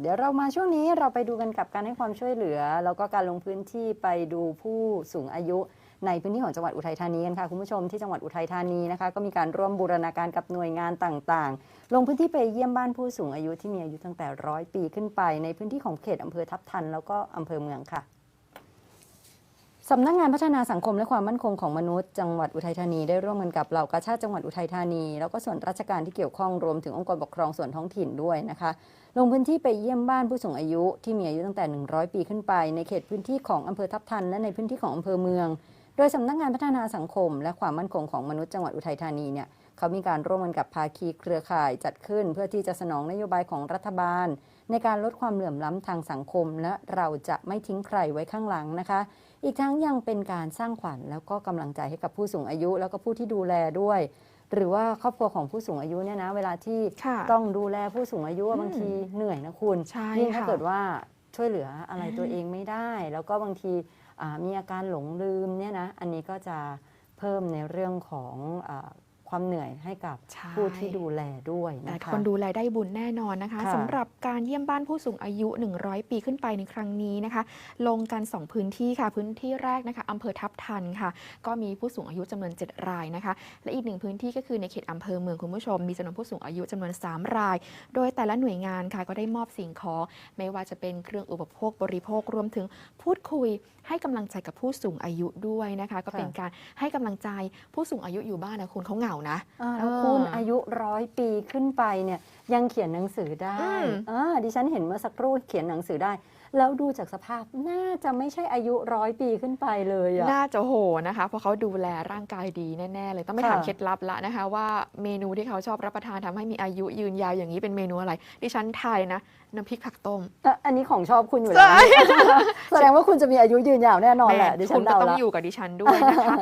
เดี๋ยวเรามาช่วงนี้เราไปดูกันกับการให้ความช่วยเหลือ แล้วก็การลงพื้นที่ไปดูผู้สูงอายุในพื้นที่ของจังหวัดอุทัยธานีกันค่ะคุณผู้ชมที่จังหวัดอุทัยธานีนะคะ ก็มีการร่วมบูรณาการกับหน่วยงานต่างๆ ลงพื้นที่ไปเยี่ยมบ้านผู้สูงอายุที่มีอายุตั้งแต่ร้อยปีขึ้นไป ในพื้นที่ของเขตอำเภอทับทันแล้วก็อำเภอเมืองค่ะ สำนักงานพัฒนาสังคมและความมั่นคงของมนุษย์จังหวัดอุทัยธานีได้ร่วมกันกับเหล่ากาชาติจังหวัดอุทัยธานี แล้วก็ส่วนราชการที่เกี่ยวข้องรวมถึงองค์กรปกครองส่วนท้องถิ่นด้วยนะคะ ลงพื้นที่ไปเยี่ยมบ้านผู้สูงอายุที่มีอายุตั้งแต่ 100 ปีขึ้นไป ในเขตพื้นที่ของอำเภอทับทันและในพื้นที่ของอำเภอเมือง โดยสำนักงานพัฒนาสังคม และความมั่นคงของมนุษย์จังหวัดอุทัยธานีเนี่ย เขามีการร่วมกันกับภาคีเครือข่ายจัดขึ้น เพื่อที่จะสนองนโยบายของรัฐบาล ในการลดความเหลื่อมล้ำทางสังคม และเราจะไม่ทิ้งใครไว้ข้างหลังนะคะ อีกทั้งยังเป็นการสร้างขวัญแล้วก็กำลังใจให้กับผู้สูงอายุ แล้วก็ผู้ที่ดูแลด้วย หรือว่าครอบครัวของผู้สูงอายุเนี่ยนะเวลาที่ค่ะต้องดูแลผู้สูงอายุอะอืมบางทีเหนื่อยนะคุณใช่ยิ่งถ้าค่ะเกิดว่าช่วยเหลืออะไรอ่าตัวเองไม่ได้ แล้วก็บางทีอ่ามีอาการหลงลืมเนี่ยนะอันนี้ก็จะเพิ่มในเรื่องของอา ความเหนื่อยให้กับใช่ผู้ที่ดูแลด้วยแต่นะคะคนดูแลได้บุญแน่นอนนะคะค่ะสำหรับการเยี่ยมบ้านผู้สูงอายุ 100 ปีขึ้นไปในครั้งนี้นะคะ ลงกัน 2 พื้นที่ค่ะ พื้นที่แรกนะคะอำเภอทับทันค่ะ ก็มีผู้สูงอายุจำนวน 7 รายนะคะ และอีกหนึ่งพื้นที่ก็คือในเขตอำเภอเมืองคุณผู้ชม มีจำนวนผู้สูงอายุจำนวน 3 ราย โดยแต่ละหน่วยงานค่ะก็ได้มอบสิ่งของไม่ว่าจะเป็นเครื่องอุปโภคบริโภครวมถึงพูดคุยให้กำลังใจกับผู้สูงอายุด้วยนะคะ ก็เป็นการให้กำลังใจผู้สูงอายุอยู่บ้านนะคุณเขาเหงานะอ่าแล้วคุณอ่าอายุร้อยปีขึ้นไปเนี่ยยังเขียนหนังสือได้อืมอ่าดิฉันเห็นเมื่อสักครู่เขียนหนังสือได้ แล้วดูจากสภาพน่าจะไม่ใช่อายุร้อยปีขึ้นไปเลยอะน่าจะโหนะคะ เพราะเขาดูแลร่างกายดีแน่ ๆ เลยต้องไปค่ะถามเคล็ดลับละนะคะ ว่าเมนูที่เขาชอบรับประทานทำให้มีอายุยืนยาวอย่างนี้เป็นเมนูอะไร ดิฉันทายนะน้ำพริกผักต้มเอ่ออันนี้ของชอบคุณอยู่แล้วนะแสดงว่าคุณจะมีอายุยืนยาวแน่นอนแหละม่ดิฉัคุนณก็เดาต้องละอยู่กับดิฉันด้วยนะคะ